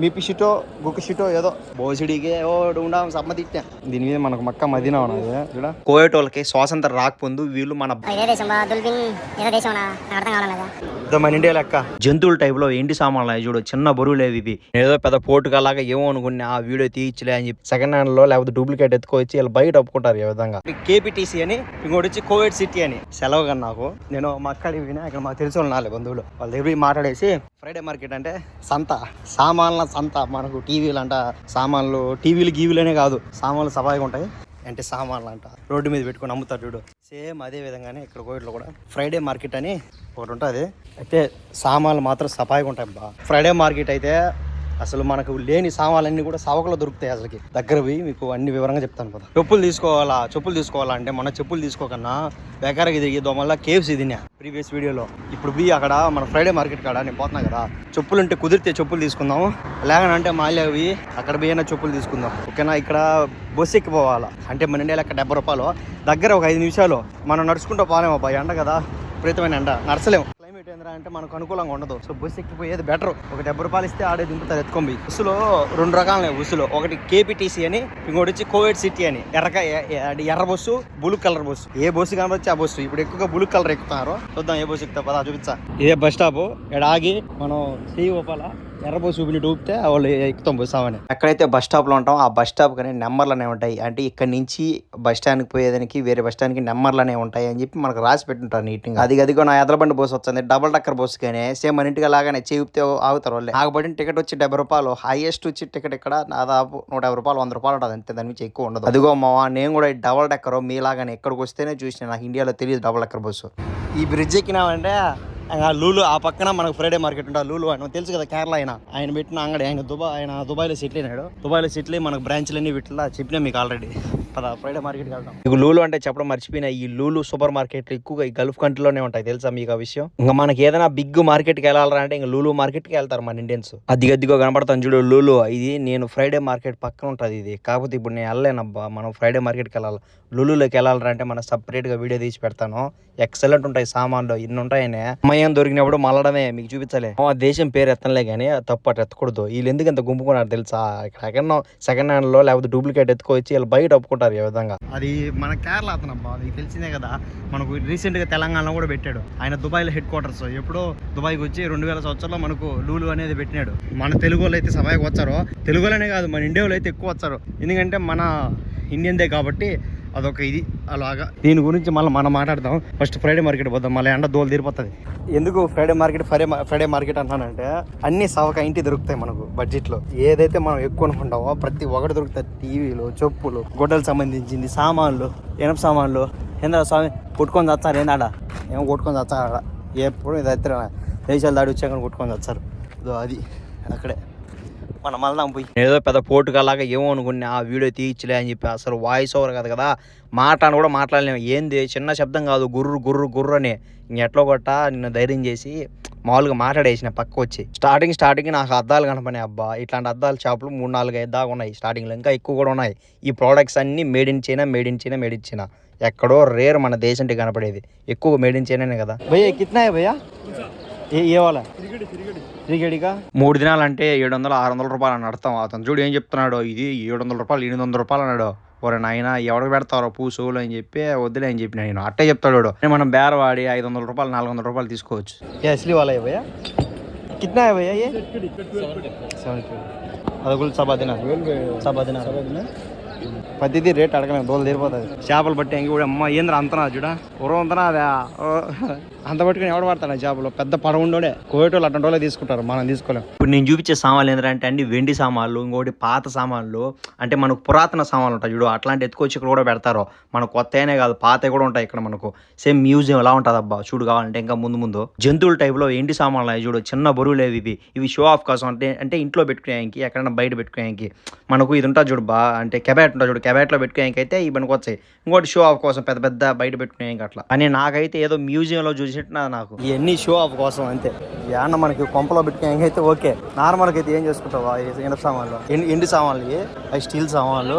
BP షీటో గుక్క షీటో ఏదో. బోసిడికే ఓ ఉండా సమ్మతిట్టా దీని మీద మనకు మక్క మదీనా ఉన్నది ఇక్కడ కోయేటోళ్ళకి స్వాతంత్రం రాకముందు వీళ్ళు మన దేశం అర్థం కావడం మన ఇండియా లెక్క. జంతువుల టైప్లో ఏంటి సామాన్లు అవి చూడు చిన్న బరువు లేవు ఇవి. ఏదో పెద్ద పోటుగా లాగా ఏమో అనుకున్నా ఆ వీడియో తీయచ్చులే అని చెప్పి సెకండ్ హ్యాండ్లో లేకపోతే డూప్లికేట్ ఎత్తుకొచ్చి వీళ్ళు బయట ఒప్పుకుంటారు ఈ విధంగా. కేపీటీసీ అని ఇంకోటి వచ్చి కోవిడ్ సిటీ అని. సెలవు కానీ నాకు. నేను మా అక్కడ వినా ఇక్కడ మాకు తెలిసిన వాళ్ళు బంధువులు. వాళ్ళ దగ్గర పోయి మాట్లాడేసి ఫ్రైడే మార్కెట్ అంటే సంత. సామాన్ల సంత. మనకు టీవీలు అంట సామాన్లు టీవీలు గీవీలనే కాదు. సామాన్లు సభాగా ఉంటాయి. అంటే సామాన్లు అంట. రోడ్డు మీద పెట్టుకొని అమ్ముతారు చూడు. సేమ్ అదే విధంగానే ఇక్కడ కోవిడ్లో కూడా ఫ్రైడే మార్కెట్ అని ఒకటి ఉంటుంది. అయితే సామాన్లు మాత్రం సఫాయిగా ఉంటాయి బా. ఫ్రైడే మార్కెట్ అయితే అసలు మనకు లేని సామాన్లన్నీ కూడా సవకలో దొరుకుతాయి అసలుకి. దగ్గర పోయి మీకు అన్ని వివరంగా చెప్తాను కదా చెప్పులు తీసుకోవాలా? చెప్పులు తీసుకోవాలా అంటే మన చెప్పులు తీసుకోకన్నా బేకారకి తిరిగి దోమల కేవ్స్ తిన్నా. ప్రీవియస్ వీడియోలో. ఇప్పుడు బి అక్కడ మన ఫ్రైడే మార్కెట్ కాడ నేను పోతున్నా కదా చెప్పులు ఉంటే కుదిరితే చెప్పులు తీసుకుందాం. లేకనంటే మాల్యా అవి అక్కడ పోయినా చెప్పులు తీసుకుందాం. ఓకేనా? ఇక్కడ బస్సు ఎక్కిపోవాలా? అంటే మన ఇండియాలో అక్కడ డెబ్బై రూపాయలు. దగ్గర ఒక ఐదు నిమిషాలు. మనం నడుచుకుంటూ పోలేము అబ్బాయి ఎండ కదా. విపరీతమైన ఎండ. నడచలేము క్లైమేట్ ఏంద్రా అంటే మనకు అనుకూలంగా ఉండదు. సో బస్సు ఎక్కిపోయేది బెటర్ ఒక డెబ్బై రూపాయలు ఇస్తే ఆడే దింపుతారు ఎత్తుకొని బస్సులో రెండు రకాలు బస్సులో. ఒకటి కేపీటీసీ అని ఇంకోటి వచ్చి కోవిడ్ సిటీ అని. ఎర్ర ఎర్ర బస్సు బ్లూ కలర్ బస్సు. ఏ బస్సు కనబడితే ఆ బస్సు. ఇప్పుడు ఎక్కువగా బ్లూ కలర్ ఎక్కుతున్నారు. చూద్దాం ఏ బస్సు ఎక్కుతా పదా చూపించా ఇదే బస్ స్టాప్. ఇక్కడ ఆగి మనం సీ ఓపాల ఎర్ర బస్సు చూపిని డూపితే వాళ్ళు ఎక్కుతాం అవని ఎక్కడైతే బస్ స్టాప్లో ఉంటాం ఆ బస్ స్టాప్ కానీ నెంబర్లు అనేవి ఉంటాయి. అంటే ఇక్కడ నుంచి బస్ స్టాండ్కి పోయేదానికి వేరే బస్ స్టాండ్కి నెంబర్లు అనేవి ఉంటాయి అని చెప్పి మనకు రాసి పెట్టుంటారు నీట్గా. అది అదిగో నా ఎదలబండి బస్సు వచ్చింది డబల్ టక్కర్ బస్సు కానీ సేమ్ మన ఇంటికి లాగానే చేపితే ఆగుతారు వాళ్ళు. ఆగబడిన టికెట్ వచ్చి డెబ్బై రూపాయలు. హైయెస్ట్ వచ్చి టికెట్ ఇక్కడ దాదాపు నూట యాభై రూపాయలు వంద రూపాయలు ఉంటుంది. అంతే దాని నుంచి ఎక్కువ ఉండదు. అదిగో మావా నేను కూడా ఈ డబల్ టక్కర్ మీలాగానే ఎక్కడికి వస్తేనే చూసిన. నాకు ఇండియాలో తెలియదు డబల్ టక్కర్ బస్సు ఈ బ్రిడ్జ్ ఎక్కినామంటే లూలు ఆ పక్కన మనకు ఫ్రైడే మార్కెట్ ఉంటుంది. లూలు ఆయన తెలుసు కదా కేరళ ఆయన. ఆయన పెట్టిన అంగడి ఆయన దుబాయ్ ఆయన దుబాయ్లో సెటిల్ అయినాడు దుబాయ్లో సెటిల్ అయ్యి మనకు బ్రాంచ్లన్నీ వీటిలో చెప్పినా మీకు ఆల్రెడీ పద ఫ్రైడే మార్కెట్కి వెళ్దాం. మీకు లూలు అంటే చెప్పడం మర్చిపోయినా ఈ లూలు సూపర్ మార్కెట్లు ఎక్కువగా ఈ గల్ఫ్ కంట్రీలోనే ఉంటాయి. తెలుసా మీకు ఆ విషయం? ఇంకా మనకి ఏదైనా బిగ్ మార్కెట్కి వెళ్ళాలంటే అంటే ఇంకా లూలు మార్కెట్కి వెళ్తారు మన ఇండియన్స్ అది అదిగో కనపడతాను చూడు లూలు. ఇది నేను ఫ్రైడే మార్కెట్ పక్కన ఉంటుంది ఇది. కాకపోతే ఇప్పుడు నేను వెళ్ళలేనబ్బా. మనం ఫ్రైడే మార్కెట్కి వెళ్ళాలి. లూలులోకి వెళ్ళాలంటే మనం సపరేట్గా వీడియో తీసి పెడతాను. ఎక్సలెంట్ ఉంటాయి సామాన్లు. ఇన్ని ఉంటాయనే. సమయం దొరికినప్పుడు మళ్ళడమే మీకు చూపించలే. ఆ దేశం పేరు ఎత్తలే కానీ తప్పు అటు ఎత్తకూడదు. వీళ్ళు ఎందుకు ఎంత గుంపుకున్నారు తెలుసా? ఇక్కడ ఎక్కడో సెకండ్ హ్యాండ్లో లేకపోతే డూప్లికేట్ ఎత్తుకొచ్చి వీళ్ళు బయట ఒప్పుకుంటారు ఈ విధంగా. అది మన కేరళ అతను అది తెలిసిందే కదా మనకు రీసెంట్గా తెలంగాణలో కూడా పెట్టాడు. ఆయన దుబాయ్లో హెడ్ క్వార్టర్స్ ఎప్పుడో దుబాయ్కి వచ్చి రెండు వేల సంవత్సరంలో మనకు లూలు అనేది పెట్టినాడు. మన తెలుగు వాళ్ళు అయితే సభాయికి వచ్చారో తెలుగులోనే కాదు మన ఇండియాలో అయితే ఎక్కువ వచ్చారు. ఎందుకంటే మన ఇండియన్దే కాబట్టి అదొక ఇది అలాగా. దీని గురించి మళ్ళీ మనం మాట్లాడదాం. ఫస్ట్ ఫ్రైడే మార్కెట్ పోదాం మళ్ళీ ఎండ దోలు తీరిపోతుంది. ఎందుకు Friday market Friday Friday market అంటానంటే అన్ని సవక ఇంటి దొరుకుతాయి మనకు బడ్జెట్లో. ఏదైతే మనం ఎక్కువ అనుకుంటామో ప్రతి ఒక్కటి దొరుకుతాయి. టీవీలు చెప్పులు గొడ్డలకు సంబంధించింది సామాన్లు ఎనప సామాన్లు. ఏందా స్వామి కొట్టుకొని చచ్చారు ఏందాడ ఏమో కొట్టుకొని చచ్చారు ఆడ. ఎప్పుడు ఇది అయితే దేశాలు దాడి వచ్చాక కొట్టుకొని చచ్చారు ఇదో అది అక్కడే. మనం మళ్ళా పోయి. ఏదో పెద్ద పోటుకలాగా ఏమో అనుకుని ఆ వీడియో తీయించలే అని చెప్పి అసలు వాయిస్ ఓవర్ కదా కదా. మాట కూడా మాట్లాడలేము. ఏంది? చిన్న శబ్దం కాదు. గుర్రు గుర్రు గుర్రు అని. ఎట్లో కొట్ట? నిన్ను ధైర్యం చేసి మామూలుగా మాట్లాడేసిన పక్క వచ్చి స్టార్టింగ్ స్టార్టింగ్ నాకు అద్దాలు కనపడినాయి అబ్బా. ఇట్లాంటి అద్దాల షాపులు మూడు నాలుగు ఐదు దాకా ఉన్నాయి. స్టార్టింగ్లో ఇంకా ఎక్కువ కూడా ఉన్నాయి. ఈ ప్రోడక్ట్స్ అన్నీ made in China made in China made in China ఎక్కడో రేర్ మన దేశంటి కనపడేది ఎక్కువ మేడ్ ఇన్ చైనానే కదా. భయ్యా కిత్నా భయ్యా? ఏ ఏ వాళ్ళ? నీకేడిగా మూడు దినాలు అంటే ఏడు వందల ఆరు వందల రూపాయలు అని అర్థం అతను చూడు ఏం చెప్తున్నాడు ఇది ఏడు వందల రూపాయలు ఎనిమిది వందల రూపాయలు అన్నాడు. ఒరే నాయన ఎవరికి పెడతారో పూసోలు అని చెప్పి వద్దులే అని చెప్పి నేను. అట్టే చెప్తాడు మనం బేరవాడి ఐదు వందల రూపాయలు నాలుగు వందల రూపాయలు తీసుకోవచ్చు. అసలు వాళ్ళ అయ్యా కిట్నా అయ్యా ఏ? అదొకటి సభా దినారు రేట్ అడగలేదు దోలు తీరిపోతుంది. చేపలు పట్టే కూడా అమ్మ ఏంద్ర అంతనా చూడా? ఉరవంతనా అదే? అంత పట్టుకుని ఎవడు పడతాడు ఆ చేపలు పెద్ద పడవ ఉండోడే. కోయటోళ్ళు అటువంటి వాళ్ళే తీసుకుంటారు మనం తీసుకోలేం. ఇప్పుడు నేను చూపించే సామాన్లు ఏంటంటే అండి వెండి సామాన్లు ఇంకోటి పాత సామాన్లు అంటే మనకు పురాతన సామాన్లు ఉంటాయి చూడు అట్లాంటి ఎత్తుకొచ్చి ఇక్కడ కూడా పెడతారు. మనకు కొత్త కాదు పాత కూడా ఉంటాయి ఇక్కడ మనకు. సేమ్ మ్యూజియం ఎలా ఉంటుంది అబ్బా చూడు కావాలంటే ఇంకా ముందు ముందు. జంతువుల టైప్లో ఎండి సామాన్లు అవి చూడు చిన్న బరువు లేవు ఇవి. ఇవి షో ఆఫ్ కోసం అంటే అంటే ఇంట్లో పెట్టుకునేకి ఎక్కడైనా బయట పెట్టుకునేకి. మనకు ఇది ఉంటుంది చూడు బా అంటే కెబాట్ ఉంటుంది చూడు కెబాట్లో పెట్టుకునేకి అయితే ఇవి మనకు వచ్చాయి ఇంకోటి షో ఆఫ్ కోసం పెద్ద పెద్ద బయట పెట్టుకునేకి అట్లా. అని నాకైతే ఏదో మ్యూజియంలో చూసినట్టు నాకు. ఇవన్నీ షో ఆఫ్ కోసం అంతే. ఏమన్నా మనకి కొంపలో పెట్టుకుని అయితే ఓకే. నార్మల్గా అయితే ఏం చేసుకుంటావా? ఈ సామాన్లు. ఎండి ఎండి సామాన్లు అవి స్టీల్ సామాన్లు.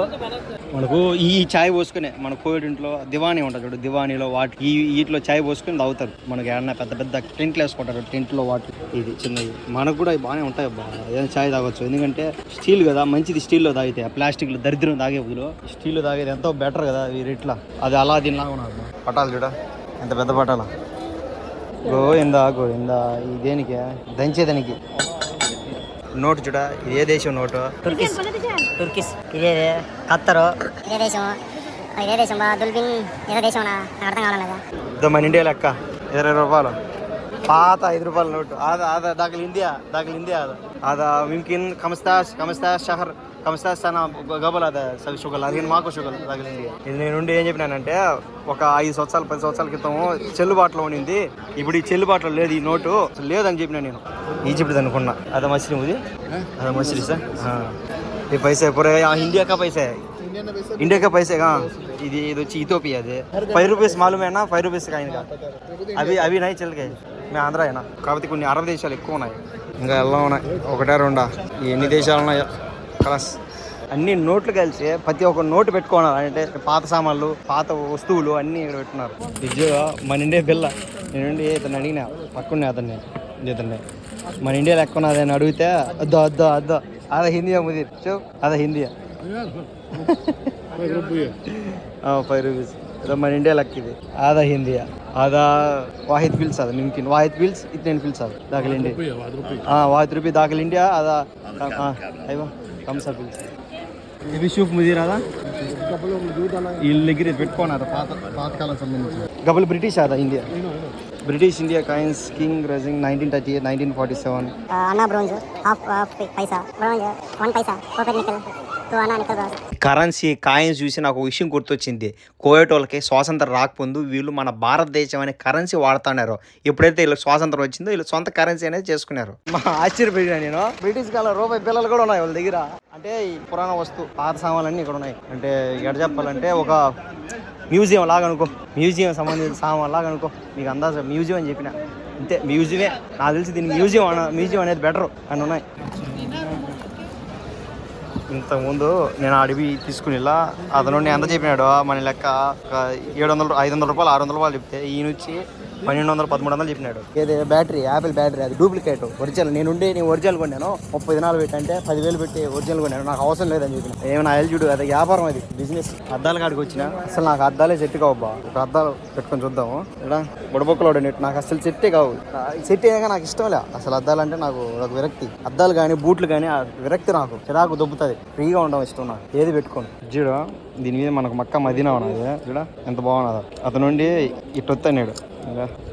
మనకు ఈ చాయ్ పోసుకునే మన కోవిడ్ ఇంట్లో దివానీ ఉంటుంది చూడు దివానీలో వాటి ఈ వీటిలో చాయ్ పోసుకొని తాగుతారు. మనకి ఏమన్నా పెద్ద పెద్ద టెంట్లు వేసుకుంటారు టెంట్లో వాటి ఇది చిన్నది మనకు కూడా బాగానే ఉంటాయి ఏదైనా చాయ్ తాగొచ్చు. ఎందుకంటే స్టీల్ కదా మంచిది స్టీల్లో తాగితే ప్లాస్టిక్లో దరిద్రం తాగే బదులు స్టీల్లో తాగేది ఎంతో బెటర్ కదా వీరిట్లా అది అలా దీనిలాగా ఉన్నారు పటాలు చూడ. ఎంత పెద్ద పటాల. గోవిందా గోవిందా ఈ దేనికి? దంచేదానికి. నోటు చూడ ఇది దేశం నోటు? తుర్కిస్. తుర్కిస్ ఇదే ఖత్తరు. ఇదే దేశం. ఇదే దేశం బా దుల్బిన్ ఇదే దేశం నాకు అర్థం ఇదో మన ఇండియా లెక్క. ఇరవై రూపాయలు. పాత ఐదు రూపాయల నోటు. ఆదా ఆదా దాఖలు ఇండియా దాఖలు ఇండియా ఆదా. మిమ్కిన్ కమస్తాస్ కమస్తాస్ షహర్. కంసాస్థాన గబల్ అదే షుగర్ అది మాకు షుగర్ తగిలింది. నేను ఏం చెప్పినానంటే ఒక ఐదు సంవత్సరాలు పది సంవత్సరాల క్రితం చెల్లుబాటులో ఉండింది. ఇప్పుడు ఈ చెల్లుబాటులో లేదు ఈ నోటు లేదని చెప్పిన నేను. ఈజిప్ట్ అనుకున్నా. అదే మసిలి ఉంది అదే మసిలి సార్. ఈ పైసా ఇప్పుడు ఇండియాకా పైసా? ఇండియాకా పైసా? ఇది ఇది వచ్చి ఇథోపియా అది. ఫైవ్ రూపీస్ మాలుమేనా? ఫైవ్ రూపీస్ కాయన అవి అవి నాయి చిల్లకాయ మేము ఆంధ్ర అయినా కాబట్టి కొన్ని అరవై దేశాలు ఎక్కువ ఉన్నాయి. ఇంకా ఎలా ఉన్నాయి? ఒకటే రెండా? ఎన్ని దేశాలు ఉన్నాయో? కలస్ అన్ని నోట్లు కలిసి ప్రతి ఒక్క నోటు పెట్టుకున్నారు అంటే పాత సామాన్లు పాత వస్తువులు అన్నీ ఇక్కడ పెట్టున్నారు నిజంగా మన ఇండియా బిల్ల. నేను ఇతను అడిగిన పక్కనే అతన్ని ఇతన్ని. మన ఇండియాలో ఎక్కువ ఉన్నది అని అడిగితే అద్దో అద్దో అద్దో. అదే హిందీయా ముదీర్. చూ అదే హిందీయా ఫైవ్ రూపీస్ ఇదో మన ఇండియా లెక్క ఇది. ఆదా హిందీయా ఆదా వాహిద్ బిల్స్ అది నిమ్కిన్. వాహిద్ బిల్స్ ఇతనే బిల్స్ అది దాఖలు ఇండియా. వాహిద్ రూపీ దాఖలు ఇండియా అదా అయ్యో. కమ్సా బిల్స్ ఇవి షూఫ్ ముదీర్ అదా వీళ్ళ దగ్గర ఇది పెట్టుకున్నారు? పాత పాతకాలం సంబంధించి గబల్ బ్రిటిష్ అదా India? British India coins king rising nineteen thirty eight nineteen forty seven. Anna bronze. Half paisa. Bronze. One paisa. Copper nickel currency coins చూసి నాకు ఒక విషయం గుర్తొచ్చింది. కోయట్ వాళ్ళకి స్వాతంత్రం రాకముందు వీళ్ళు మన భారతదేశం అనే కరెన్సీ వాడుతున్నారు. ఎప్పుడైతే వీళ్ళకి స్వాతంత్రం వచ్చిందో వీళ్ళు సొంత కరెన్సీ అనేది చేసుకున్నారు. మా ఆశ్చర్యపోయినా నేను? బ్రిటిష్ కాలం రూపాయి పిల్లలు కూడా ఉన్నాయి వాళ్ళ దగ్గర. అంటే ఈ పురాణ వస్తువు పాత సామాన్లన్నీ ఇక్కడ ఉన్నాయి. అంటే ఎక్కడ చెప్పాలంటే ఒక మ్యూజియం లాగా అనుకో. మ్యూజియం సంబంధించిన సామాన్ లాగా అనుకో. మీకు అందాజ మ్యూజియం అని చెప్పిన. అంతే మ్యూజియమే. నాకు తెలిసి దీన్ని మ్యూజియం అన మ్యూజియం అనేది బెటర్ అని ఉన్నాయి. ఇంతకుముందు నేను అడివి తీసుకుని ఇలా అతను ఎంత చెప్పినాడు మన లెక్క ఒక ఏడు వందలు ఐదు వందల రూపాయలు ఆరు వందల రూపాయలు చెప్తే ఈయన వచ్చి పన్నెండు వందలు పదమూడు వందలు చెప్పినాడు. ఏది బ్యాటరీ యాపిల్ బ్యాటరీ అది డూప్లికేట్ ఒరిజినల్. నేను ఉండి నేను ఒరిజినల్ కొన్నాను. ముప్పై దినాలు పెట్టి అంటే పదివేలు పెట్టి ఒరిజినల్ కొన్నాను నాకు అవసరం లేదని చెప్పిన. ఏమైనా ఎల్ చూడు అది వ్యాపారం అది బిజినెస్ అద్దాల కాడికి వచ్చిన. అసలు నాకు అద్దాలే సెట్ కావబ్బా. ఒక అద్దాలు పెట్టుకొని చూద్దాము. ఇక్కడ బుడబొక్కలో నాకు. అసలు సెట్టే కావు. సెట్ అయ్యాక నాకు ఇష్టం లే. అసలు అద్దాలు అంటే నాకు ఒక విరక్తి. అద్దాలు కానీ బూట్లు కానీ ఆ విరక్తి నాకు. చిరాకు దొబ్బుతుంది. ఫ్రీగా ఉండడం ఇష్టం నాకు. ఏది పెట్టుకోను. చూడు దీని మీద మనకు మక్క మదీనా ఉన్నది. చూడ ఎంత బాగున్నదో. అతను నుండి ఇటు వస్తాడు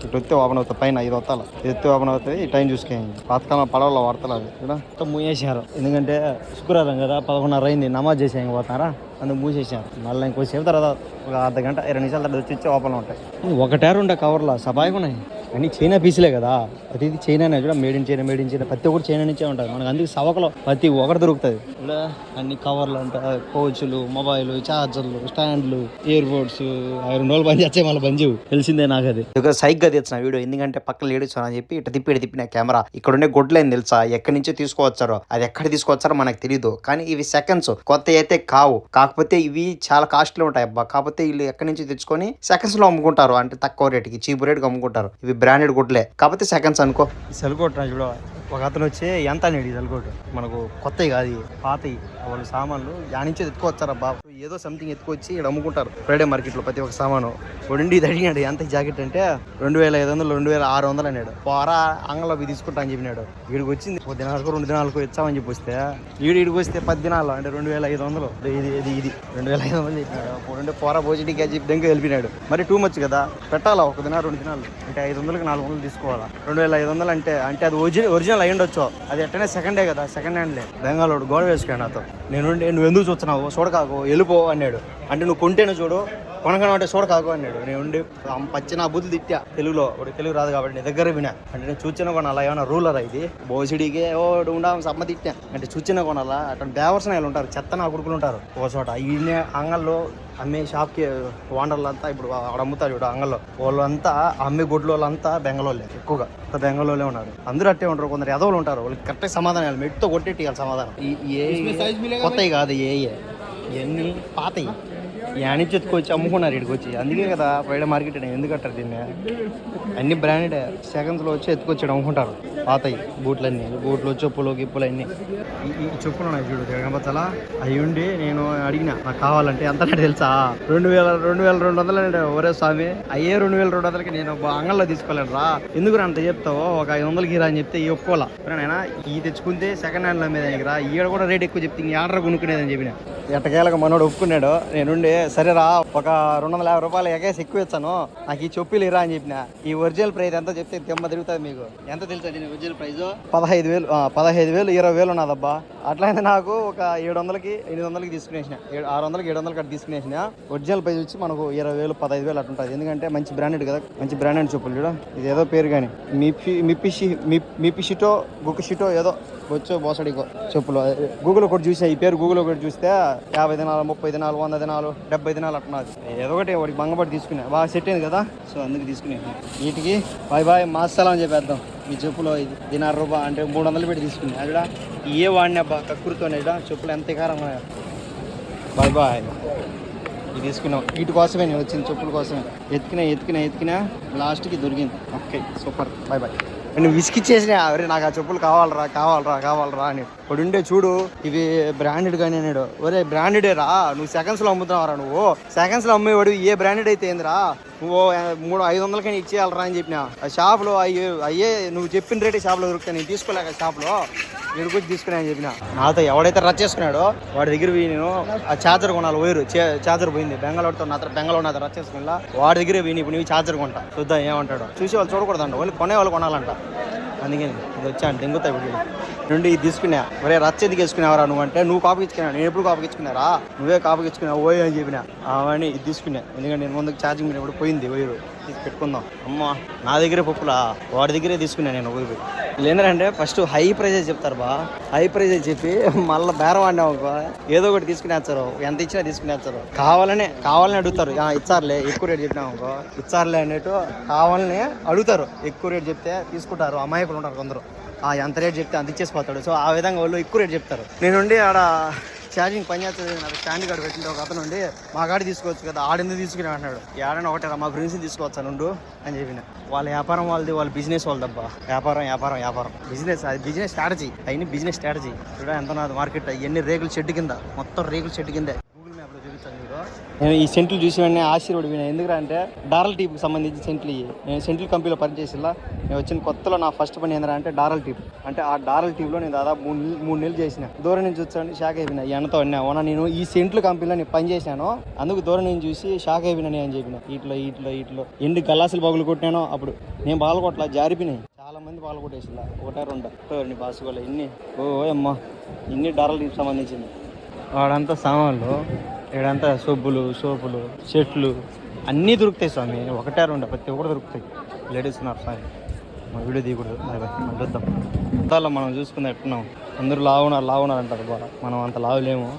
ఇటు వస్తే ఓపెన్ అవుతుంది పైన ఇది వస్తాల ఇది వస్తే ఓపెన్ అవుతుంది ఈ టైం చూసుకోండి. పాతకాలం పడవలో వాడతారు అది ఇక్కడ మొత్తం మూసేసారు ఎందుకంటే శుక్రవారం కదా పదకొండున్నర అయింది నమాజ్ చేసి ఇంక పోతారా? అందుకు మూసేసారు మళ్ళీ ఇంకొంచెం తర్వాత ఒక అర్ధ గంట ఇరవై నిమిషాల తర్వాత వచ్చి వచ్చి ఓపెన్లో ఉంటాయి. ఒకటే ఉండే కవర్లో సబాయిగా ఉన్నాయి. అన్ని చైనా పీసులే కదా. ప్రతి చైనానే కూడా made in China made in China ప్రతి ఒక్కటి చైనా నుంచే ఉంటుంది మనకు అందుకు సవకలో ప్రతి ఒక్కటి దొరుకుతుంది ఇలా అన్ని కవర్లు అంట పౌచులు మొబైల్ ఛార్జర్లు స్టాండ్లు ఇయర్ బోడ్స్ రెండు రోజులు బంద్ చేస్తే మళ్ళీ చేయవు. తెలిసిందే నాకు అది ఒక సైగ్గా తెచ్చిన వీడియో ఎందుకంటే పక్కన లేడీస్ అని చెప్పి ఇటు తిప్పి ఇటు తిప్పిన కెమెరా. ఇక్కడ ఉండే గొడ్లేని తెలుసా? ఎక్కడి నుంచో తీసుకువచ్చారో? అది ఎక్కడ తీసుకొచ్చారో మనకు తెలియదు కానీ ఇవి సెకండ్స్ కొత్త అయితే కావు. కాకపోతే ఇవి చాలా కాస్ట్లీ ఉంటాయి అబ్బా. కాకపోతే వీళ్ళు ఎక్కడి నుంచి తెచ్చుకొని సెకండ్స్లో అమ్ముకుంటారు. అంటే తక్కువ రేటుకి చీప్ రేటుకి అమ్ముకుంటారు. ఇవి బ్రాండెడ్ గుడ్లే. కాకపోతే సెకండ్స్ అనుకో. సెల్కోట్ చూడ ఒక అతను వచ్చి ఎంత అనేది తలకోటు మనకు కొత్తవి కాదు పాతవి వాళ్ళు సామాన్లు యానించేది ఎత్తుకోవచ్చారా బాబు ఏదో సంథింగ్ ఎత్తుకొచ్చి ఇక్కడ అమ్ముకుంటారు. ఫ్రైడే మార్కెట్లో ప్రతి ఒక్క సామాను. రెండి ఇది అడిగినాడు ఎంత జాకెట్ అంటే రెండు వేల ఐదు వందలు రెండు వేల ఆరు వందలు అన్నాడు. పోరా ఆంగ్లంలో తీసుకుంటా అని చెప్పినాడు. వీడికి వచ్చింది ఒక దినాలకు రెండు దినాలకు ఇచ్చామని చెప్పి వస్తే వీడు ఇడికి వస్తే పది దినాలు అంటే రెండు వేల ఐదు వందలు. ఇది ఇది ఇది. రెండు వేల ఐదు వందలు చెప్పినాడు. రెండు పోరా భోజనీకి అని చెప్పి దెంక వెళ్ళిపోయినాడు మరి టూ మచ్ కదా. పెట్టాలా ఒక దిన రెండు దినాలు? అంటే ఐదు వందలకి నాలుగు వందలు తీసుకోవాలా? రెండు వేల ఐదు వందలు అంటే అంటే అది ఒరిజినల్ ఒరిజినల్ అయ్యి ఉండొచ్చు. అది ఎట్టనే సెకండ్ డే కదా సెకండ్ హ్యాండ్లే బెంగాలోడు గోడ వేసుకున్నాడు నాతో. నేను ఉండి, నువ్వు ఎందుకు చూస్తున్నావు చూడకాకు. వెళ్ళిపో అన్నాడు. అంటే నువ్వు కొంటేనే చూడు కొనకన అంటే చూడకాకు అన్నాడు. నేను ఉండి అమ్మ పచ్చి నా బుద్ధి తిట్టా. తెలుగులో ఇప్పుడు తెలుగు రాదు కాబట్టి నీ దగ్గర వినా. అంటే నేను చూచిన కొనాలా ఏమైనా రూలర్ ఇది? బోసిడికి ఓ ఉండా సమ్మ తిట్టా. అంటే చూచిన కొనాలా? అటు బేవర్స్ నాయలు ఉంటారు చెత్త నా కొడుకులు ఉంటారు. ఒక చోట ఈ అంగల్లో అమ్మే షాప్కి ఓనర్లు అంతా ఇప్పుడు అక్కడ అమ్ముతారు చూడు అంగల్లో. వాళ్ళంతా అమ్మే గుడ్లు వాళ్ళంతా బెంగళూరులే ఎక్కువగా. అంతా బెంగళూరులే ఉన్నారు. అందరూ అట్టే ఉంటారు కొందరు ఎదవలు ఉంటారు. వాళ్ళకి కరెక్ట్ సమాధానం ఇవ్వాలి మెట్టుతో కొట్టేటి ఇవ్వాలి సమాధానం. ఈ ఏ కొత్తవి కాదు ఏ. ఇవన్నీ పాతయి యానించి ఎత్తుకొచ్చి అమ్ముకున్నారు ఇక్కడికి వచ్చి అందుకే కదా ఫ్రైడే మార్కెట్ ఎందుకు అంటారు దీన్ని? అన్ని బ్రాండెడ్ సెకండ్స్లో వచ్చి ఎత్తుకొచ్చి అమ్ముకుంటారు. పాతయి బూట్లన్నీ బూట్లు చెప్పులు గిప్పులు అన్నీ. ఈ ఈ చెప్పులు ఉన్నాయి చూడు జగపచ్చల అవి ఉండి నేను అడిగిన నాకు కావాలంటే ఎంత తెలుసా? రెండు వేల రెండు వేల రెండు వందలు అంటే ఒరే స్వామి అయ్యే రెండు వేల రెండు వందలకి నేను అంగంలో తీసుకోలేను రా. ఎందుకు అంత చెప్తావు? ఒక ఐదు వందలకి రా అని చెప్తే ఈ ఒప్పుకోవాలా నేను ఈ తెచ్చుకుంటే సెకండ్ హ్యాండ్లో మీద దగ్గర ఈడ కూడా రేట్ ఎక్కువ చెప్తే ఇంక ఆర్డర్ కొనుక్కునేదని చెప్పిన. ఎట్టకేలకు మనోడు ఒప్పుకున్నాడు నేనుండి సరే రా ఒక రెండు వందల యాభై రూపాయలు ఎగేసి ఎక్కువ ఇచ్చాను. నాకు ఈ చెప్పులు ఇరా అని చెప్పిన. ఈ ఒరిజినల్ ప్రైస్ ఎంత చెప్తే తెమ్మ తిరుగుతుంది మీకు. ఎంత తెలుసా నేను ఒరిజినల్ ప్రైస్ పదహైదు వేలు పదహైదు వేలు ఇరవై వేలు ఉన్నదబ్బా. అట్లయితే నాకు ఒక ఏడు వందలకి ఎనిమిది వందలకి తీసుకునేసిన. ఏడు ఆరు వందలకి ఏడు వందలకి అట్లా తీసుకునేసిన. ఒరిజినల్ ప్రైస్ వచ్చి మనకు ఇరవై వేలు పదహైదు వేలు అట్లుంటుంది ఎందుకంటే మంచి బ్రాండెడ్ కదా మంచి బ్రాండెడ్ చెప్పులు చూడ. ఇది ఏదో పేరు కానీ మిపి మిపిషి మిపిషిటో గుకిషిటో ఏదో వచ్చో బోసడికో చెప్పులు. గూగుల్ ఒకటి చూసా ఈ పేరు గూగుల్ ఒకటి చూస్తే యాభై దినాలు ముప్పై దినాలు వంద దినాలు డెబ్బై దినాలు అట్టున్నది ఏదో ఒకటి వాడికి బంగపడి తీసుకున్నా బాగా సెట్ అయింది కదా? సో అందుకు తీసుకునే. వీటికి బాయ్ బాయ్ మాస్సలా అని చెప్పేద్దాం. ఈ చెప్పులు ఇది దినారు రూపాయ అంటే మూడు వందలు పెట్టి తీసుకున్నా. అక్కడ ఏ వాడిని అబ్బా కక్కురుతోనే చెప్పులు ఎంత కారం బాయ్ బాయ్. ఇది తీసుకున్నాం. వీటి కోసమే నేను వచ్చింది చెప్పుల కోసమే. ఎత్తుకినా ఎత్తుకినా ఎత్తుకినా లాస్ట్కి దొరికింది. Okay super. Bye bye. నేను విసికిచ్చేసిన అరే నాకు ఆ చెప్పులు కావాలరా కావాలరా కావాలరా అని. ఇప్పుడు చూడు ఇవి బ్రాండెడ్ కానీ అన్నాడు ఒరే బ్రాండెడే రా నువ్వు సెకండ్స్లో అమ్ముతున్నావురా నువ్వు. సెకండ్స్లో అమ్మేవాడు ఏ బ్రాండెడ్ అయితే ఏందిరా? నువ్వు మూడు ఐదు వందలకైనా ఇచ్చేయాలరా అని చెప్పిన. ఆ షాప్లో అయ్యే అయ్యే నువ్వు చెప్పిన రేటే షాప్లో దొరుకుతాయి నేను తీసుకోలేక షాప్లో మీరు కూడా తీసుకుని అని చెప్పిన. నాతో ఎవడైతే రచ్ చేసుకున్నాడో వాడి దగ్గర పోయి నేను ఆ ఛార్జర్ కొనాలి వైరు ఛార్జర్ పోయింది. బెంగళూరుతో నా బెంగళూరు నాతో రచ్ చేసుకున్నా వాడి దగ్గర పోయి ఇప్పుడు నీవి ఛార్జర్ కొంటా. చూద్దాం ఏమంటాడు. చూసి వాళ్ళు చూడకూడదంట. వాళ్ళు కొనే వాళ్ళు కొనాలంట. అందుకని ఇది వచ్చాను దింగుతా ఇప్పుడు నుండి ఇది తీసుకున్నా. ఒరే రచ్చ ఎందుకు వేసుకున్నావరా నువ్వు అంటే నువ్వు కాపీ ఇచ్చుకున్నావు. నేను ఎప్పుడు కాపీ ఇచ్చుకున్నారా? నువ్వే కాపీ ఇచ్చుకున్నావు ఓయ్ అని చెప్పిన. అవన్నీ ఇది తీసుకున్నా. ఎందుకంటే నేను ముందుకు ఛార్జింగ్ ఎప్పుడు పోయింది వైరు. ఇది పెట్టుకుందాం. అమ్మ నా దగ్గరే పప్పులా? వాడి దగ్గరే తీసుకున్నా నేను వైరు. లేదంటే ఫస్ట్ హై ప్రైజెస్ చెప్తారు బా. హై ప్రైజెస్ చెప్పి మళ్ళీ బేరం ఏదో ఒకటి తీసుకునేస్తారు. ఎంత ఇచ్చినా తీసుకునేస్తారు. కావాలనే కావాలని అడుగుతారు. ఇచ్చారులే ఎక్కువ రేట్ చెప్పినావు అనుకో. ఇచ్చారులే అనేట్టు కావాలని అడుగుతారు. ఎక్కువ రేట్ చెప్తే తీసుకుంటారు. అమాయకులు ఉంటారు కొందరు. ఆ ఎంత రేట్ చెప్తే అంత ఇచ్చేసిపోతాడు. సో ఆ విధంగా వాళ్ళు ఎక్కువ రేట్ చెప్తారు. నేనుండి ఆడ ఛార్జింగ్ పని చేస్తుంది నాకు స్టాండ్ కార్డు పెట్టింది ఒక అతను ఉండి మా గాడి తీసుకోవచ్చు కదా ఆడింది తీసుకుని అంటున్నాడు. ఏడన్నా ఒకటే మా మా తీసుకోవచ్చు అని ఉండు అని చెప్పిన. వాళ్ళ వ్యాపారం వాళ్ళది వాళ్ళ బిజినెస్ వాళ్ళదబ్బా. వ్యాపారం వ్యాపారం వ్యాపారం. బిజినెస్ అది బిజినెస్ స్ట్రాటజీ అయిన బిజినెస్ స్ట్రాటజీ చూడ ఎంత నాది మార్కెట్ ఎన్ని రేకుల చెట్టు కింద మొత్తం రేకుల చెట్టు కిందే గూగుల్ మ్యాప్లో చూపిస్తాను మీరు నేను ఈ సెంట్లు చూసి వెంటనే ఆశీర్వడిపోయినా ఎందుకంటే డారల్ టీప్కి సంబంధించిన సెంట్లు ఇవి నేను సెంట్రల్ కంపెనీలో పనిచేసిలా నేను వచ్చిన కొత్తలో నా ఫస్ట్ పని ఏంటంటే అంటే డారల్ టీప్. అంటే ఆ డారల్ టీప్లో నేను దాదాపు మూడు నెలలు మూడు నెలలు చేసిన. దూరం నుంచి వచ్చాను షాక్ అయిపోయినా. ఎంతో అన్నా అవునా నేను ఈ సెంట్లు కంపెనీలో నేను పని చేశాను. అందుకు దూరం నుంచి చూసి షాక్ అయిపోయినా నేను అని చెప్పిన. ఇట్లో ఇట్లో ఇట్లో. ఎన్ని గల్లాసులు పగులు కొట్టానో అప్పుడు. నేను బాగా కొట్టలా జారిపోయినాయి. చాలా మంది పాలు కొట్టేసిలా. ఒకటే రెండు. రెండు బాసుకోలే ఇన్ని. ఓ అమ్మా. ఇన్ని డారల్ టీప్ సంబంధించింది. వాడంతా సామాన్లు. ఈడంతా సబ్బులు సోపులు చెట్లు అన్నీ దొరుకుతాయి స్వామి. ఒకటే రెండు ప్రతి ఒక్కటి దొరుకుతాయి. లేడీస్ ఉన్నారు స్వామి మా వీడియో తీయకూడదు. Bye bye. మనం చూద్దాం. అద్దాల్లో మనం చూసుకుందాం ఎట్టున్నాం అందరూ లావున్నారు లావున్నారు అంటారు బాగా మనం అంత లావులేము.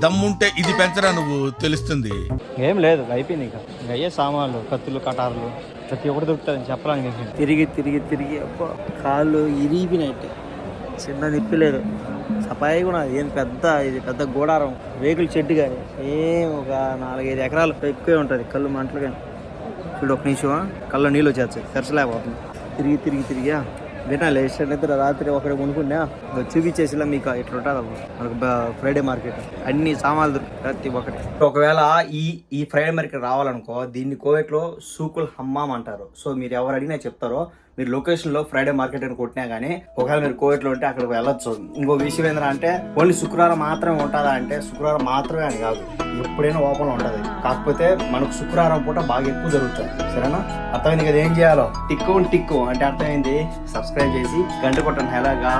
దమ్ముంటే ఇది పెంచరా నువ్వు? తెలుస్తుంది. ఏం లేదు అయిపోయింది ఇక. ఇంకా అయ్యే సామాన్లు కత్తులు కటార్లు ప్రతి ఒక్కటి దొరుకుతుంది చెప్పడానికి లేదు. తిరిగి తిరిగి తిరిగి అబ్బా. కాళ్ళు ఇరిగిపోయినట్టు చిన్న నిప్పి లేదు. సపాయి కూడా ఏం పెద్ద ఇది పెద్ద గోడారం. రేకుల చెట్టు కానీ ఏం ఒక నాలుగైదు ఎకరాలు ఎక్కువే ఉంటుంది కళ్ళు మంటలు కానీ చూడు ఒక నిమిషం కళ్ళు నీళ్ళు వచ్చేస్తాయి తెరచలేకపోతుంది తిరిగి తిరిగి తిరిగా వినాలి నిద్ర రాత్రి ఒకటి కొనుక్కున్నా ఇదో చూపించేసిలా మీకు ఇట్లా ఉంటుంది? మనకు ఫ్రైడే మార్కెట్. అన్ని సామాన్లు ప్రతి ఒక్కటి. ఒకవేళ ఈ ఈ ఫ్రైడే మార్కెట్ రావాలనుకో దీన్ని కోవిట్లో సూకుల్ హమ్మాం అంటారు. సో మీరు ఎవరు అడిగినా చెప్తారో మీరు లొకేషన్లో ఫ్రైడే మార్కెట్ అని కొట్టినా కానీ ఒకవేళ మీరు కోవిట్లో ఉంటే అక్కడికి వెళ్ళొచ్చు. ఇంకో విషయం ఏంటంటే ఓన్లీ శుక్రవారం మాత్రమే ఉంటుందా అంటే శుక్రవారం మాత్రమే అని కాదు. ఎప్పుడైనా ఓపెన్ ఉంటుంది. కాకపోతే మనకు శుక్రవారం పూట బాగా ఎక్కువ జరుగుతుంది సరేనా? అర్థమైంది కదా ఏం చేయాలో? టిక్కు టిక్కు. అంటే అర్థమైంది? సబ్స్క్రైబ్ చేసి గంట కొట్టండి. ఎలాగా